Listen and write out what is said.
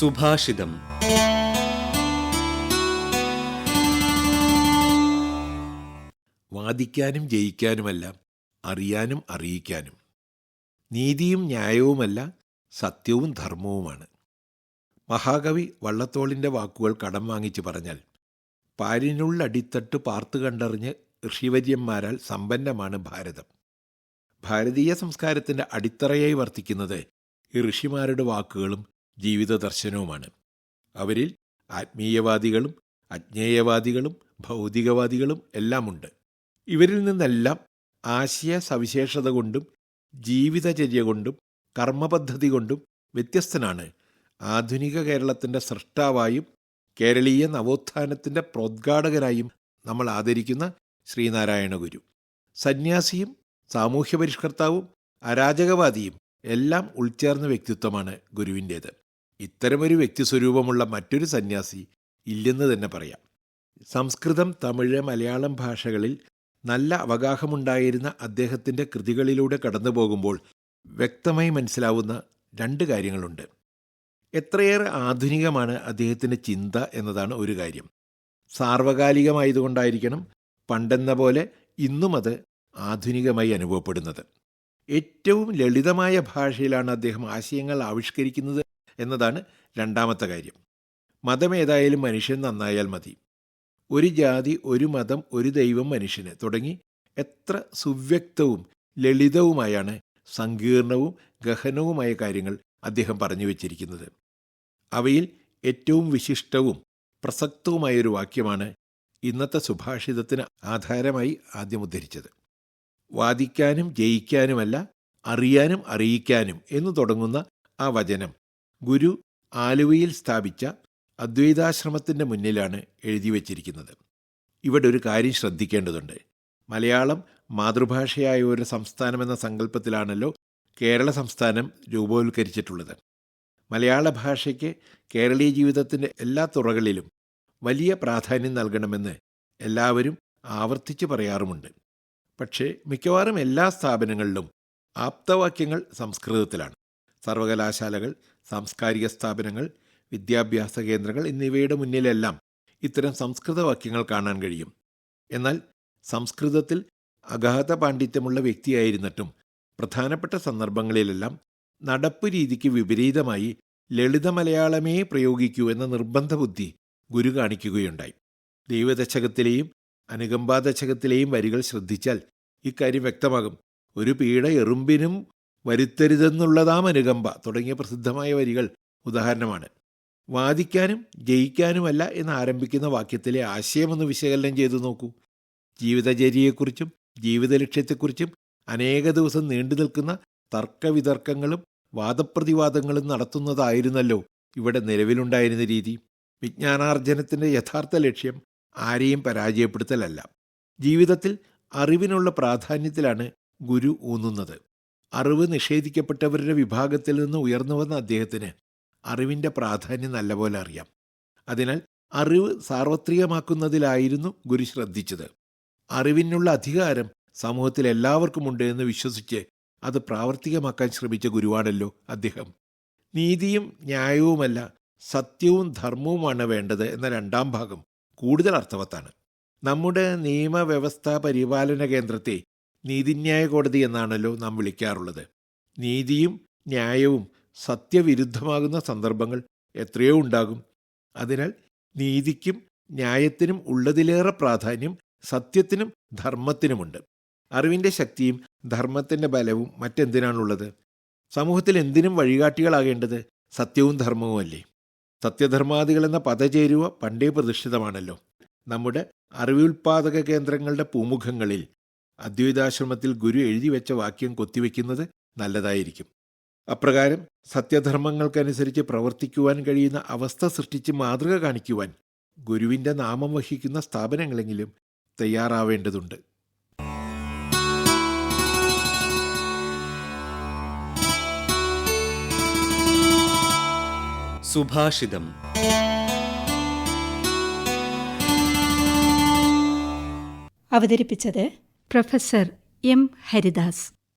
സുഭാഷിതം. വാദിക്കാനും ജയിക്കാനുമല്ല അറിയാനും അറിയിക്കാനും. നീതിയും ന്യായവുമല്ല സത്യവും ധർമ്മവുമാണ്. മഹാകവി വള്ളത്തോളിന്റെ വാക്കുകൾ കടം വാങ്ങിച്ചു പറഞ്ഞാൽ പാരിനുള്ളടിത്തട്ട് പാർത്തു കണ്ടറിഞ്ഞ് ഋഷിവര്യന്മാരാൽ സമ്പന്നമാണ് ഭാരതം. ഭാരതീയ സംസ്കാരത്തിന്റെ അടിത്തറയായി വർത്തിക്കുന്നത് ഈ ഋഷിമാരുടെ വാക്കുകളും ജീവിത ദർശനവുമാണ്. അവരിൽ ആത്മീയവാദികളും അജ്ഞേയവാദികളും ഭൗതികവാദികളും എല്ലാമുണ്ട്. ഇവരിൽ നിന്നെല്ലാം ആശയ സവിശേഷത കൊണ്ടും ജീവിതചര്യ കൊണ്ടും കർമ്മപദ്ധതി കൊണ്ടും വ്യത്യസ്തനാണ്. ആധുനിക കേരളത്തിന്റെ സൃഷ്ടാവായും കേരളീയ നവോത്ഥാനത്തിന്റെ പ്രോദ്ഘാടകനായും നമ്മൾ ആദരിക്കുന്ന ശ്രീനാരായണ ഗുരു. സന്യാസിയും സാമൂഹ്യ പരിഷ്കർത്താവും അരാജകവാദിയും എല്ലാം ഉൾച്ചേർന്ന വ്യക്തിത്വമാണ് ഗുരുവിന്റേത്. ഇത്തരമൊരു വ്യക്തിസ്വരൂപമുള്ള മറ്റൊരു സന്യാസി ഇല്ലെന്ന് തന്നെ പറയാം. സംസ്കൃതം തമിഴ് മലയാളം ഭാഷകളിൽ നല്ല അവഗാഹമുണ്ടായിരുന്ന അദ്ദേഹത്തിന്റെ കൃതികളിലൂടെ കടന്നു പോകുമ്പോൾ വ്യക്തമായി മനസ്സിലാവുന്ന രണ്ട് കാര്യങ്ങളുണ്ട്. എത്രയേറെ ആധുനികമാണ് അദ്ദേഹത്തിന്റെ ചിന്ത എന്നതാണ് ഒരു കാര്യം. സാർവകാലികമായതുകൊണ്ടായിരിക്കണം പണ്ടെന്ന പോലെ ഇന്നും അത് ആധുനികമായി അനുഭവപ്പെടുന്നത്. ഏറ്റവും ലളിതമായ ഭാഷയിലാണ് അദ്ദേഹം ആശയങ്ങൾ ആവിഷ്കരിക്കുന്നത് എന്നതാണ് രണ്ടാമത്തെ കാര്യം. മതം ഏതായാലും മനുഷ്യൻ നന്നായാൽ മതി. ഒരു ജാതി ഒരു മതം ഒരു ദൈവം മനുഷ്യന് തുടങ്ങി എത്ര സുവ്യക്തവും ലളിതവുമായാണ് സങ്കീർണവും ഗഹനവുമായ കാര്യങ്ങൾ അദ്ദേഹം പറഞ്ഞു വച്ചിരിക്കുന്നത്. അവയിൽ ഏറ്റവും വിശിഷ്ടവും പ്രസക്തവുമായൊരു വാക്യമാണ് ഇന്നത്തെ സുഭാഷിതത്തിന് ആധാരമായി ആദ്യം ഉദ്ധരിച്ചത്. വാദിക്കാനും ജയിക്കാനുമല്ല അറിയാനും അറിയിക്കാനും എന്നു തുടങ്ങുന്ന ആ വചനം ഗുരു ആലുവയിൽ സ്ഥാപിച്ച അദ്വൈതാശ്രമത്തിന്റെ മുന്നിലാണ് എഴുതി വച്ചിരിക്കുന്നത്. ഇവിടെ ഒരു കാര്യം ശ്രദ്ധിക്കേണ്ടതുണ്ട്. മലയാളം മാതൃഭാഷയായ ഒരു സംസ്ഥാനമെന്ന സങ്കല്പത്തിലാണല്ലോ കേരള സംസ്ഥാനം രൂപവൽക്കരിച്ചിട്ടുള്ളത്. മലയാള ഭാഷയ്ക്ക് കേരളീയ ജീവിതത്തിന്റെ എല്ലാ തുറകളിലും വലിയ പ്രാധാന്യം നൽകണമെന്ന് എല്ലാവരും ആവർത്തിച്ച് പറയാറുമുണ്ട്. പക്ഷേ മിക്കവാറും എല്ലാ സ്ഥാപനങ്ങളിലും ആപ്തവാക്യങ്ങൾ സംസ്കൃതത്തിലാണ്. സർവകലാശാലകൾ സാംസ്കാരിക സ്ഥാപനങ്ങൾ വിദ്യാഭ്യാസ കേന്ദ്രങ്ങൾ എന്നിവയുടെ മുന്നിലെല്ലാം ഇത്തരം സംസ്കൃത വാക്യങ്ങൾ കാണാൻ കഴിയും. എന്നാൽ സംസ്കൃതത്തിൽ അഗാധ പാണ്ഡിത്യമുള്ള വ്യക്തിയായിരുന്നിട്ടും പ്രധാനപ്പെട്ട സന്ദർഭങ്ങളിലെല്ലാം നടപ്പ് രീതിക്ക് വിപരീതമായി ലളിത മലയാളമേ പ്രയോഗിക്കൂ എന്ന നിർബന്ധ ബുദ്ധി ഗുരു കാണിക്കുകയുണ്ടായി. ദൈവദശകത്തിലെയും അനുകമ്പാദശകത്തിലെയും വരികൾ ശ്രദ്ധിച്ചാൽ ഇക്കാര്യം വ്യക്തമാകും. ഒരു പീഡ എറുമ്പിനും വരുത്തരുതെന്നുള്ളതാം അനുകമ്പ തുടങ്ങിയ പ്രസിദ്ധമായ വരികൾ ഉദാഹരണമാണ്. വാദിക്കാനും ജയിക്കാനുമല്ല എന്ന് ആരംഭിക്കുന്ന വാക്യത്തിലെ ആശയമൊന്ന് വിശകലനം ചെയ്തു നോക്കൂ. ജീവിതചര്യയെക്കുറിച്ചും ജീവിത ലക്ഷ്യത്തെക്കുറിച്ചും അനേക ദിവസം നീണ്ടു നിൽക്കുന്ന തർക്കവിതർക്കങ്ങളും വാദപ്രതിവാദങ്ങളും നടത്തുന്നതായിരുന്നല്ലോ ഇവിടെ നിലവിലുണ്ടായിരുന്ന രീതി. വിജ്ഞാനാർജനത്തിന്റെ യഥാർത്ഥ ലക്ഷ്യം ആരെയും പരാജയപ്പെടുത്തലല്ല. ജീവിതത്തിൽ അറിവിനുള്ള പ്രാധാന്യത്തിലാണ് ഗുരു ഊന്നുന്നത്. അറിവ് നിഷേധിക്കപ്പെട്ടവരുടെ വിഭാഗത്തിൽ നിന്ന് ഉയർന്നു വന്ന അദ്ദേഹത്തിന് അറിവിന്റെ പ്രാധാന്യം നല്ലപോലെ അറിയാം. അതിനാൽ അറിവ് സാർവത്രികമാക്കുന്നതിലായിരുന്നു ഗുരു ശ്രദ്ധിച്ചത്. അറിവിനുള്ള അധികാരം സമൂഹത്തിൽ എല്ലാവർക്കുമുണ്ട് എന്ന് വിശ്വസിച്ച് അത് പ്രാവർത്തികമാക്കാൻ ശ്രമിച്ച ഗുരുവാണല്ലോ അദ്ദേഹം. നീതിയും ന്യായവുമല്ല സത്യവും ധർമ്മവുമാണ് വേണ്ടത് എന്ന രണ്ടാം ഭാഗം കൂടുതൽ അർത്ഥവത്താണ്. നമ്മുടെ നിയമവ്യവസ്ഥ പരിപാലന കേന്ദ്രത്തെ നീതിന്യായ കോടതി എന്നാണല്ലോ നാം വിളിക്കാറുള്ളത്. നീതിയും ന്യായവും സത്യവിരുദ്ധമാകുന്ന സന്ദർഭങ്ങൾ എത്രയോ ഉണ്ടാകും. അതിനാൽ നീതിക്കും ന്യായത്തിനും ഉള്ളതിലേറെ പ്രാധാന്യം സത്യത്തിനും ധർമ്മത്തിനുമുണ്ട്. അറിവിന്റെ ശക്തിയും ധർമ്മത്തിന്റെ ബലവും മറ്റെന്തിനാണുള്ളത്? സമൂഹത്തിൽ എന്തിനും വഴികാട്ടികളാകേണ്ടത് സത്യവും ധർമ്മവും അല്ലേ? സത്യധർമാദികൾ എന്ന പദചേരുവ പണ്ടേ പ്രതിഷ്ഠിതമാണല്ലോ. നമ്മുടെ അറിവുൽപാദക കേന്ദ്രങ്ങളുടെ പൂമുഖങ്ങളിൽ അദ്വൈതാശ്രമത്തിൽ ഗുരു എഴുതി വെച്ച വാക്യം കൊത്തിവെക്കുന്നത് നല്ലതായിരിക്കും. അപ്രകാരം സത്യധർമ്മങ്ങൾക്കനുസരിച്ച് പ്രവർത്തിക്കുവാൻ കഴിയുന്ന അവസ്ഥ സൃഷ്ടിച്ച് മാതൃക കാണിക്കുവാൻ ഗുരുവിന്റെ നാമം വഹിക്കുന്ന സ്ഥാപനങ്ങളെങ്കിലും തയ്യാറാവേണ്ടതുണ്ട്. സുഭാഷിതം. അവതരിപ്പിച്ചത് പ്രൊഫസർ എം ഹരിദാസ്.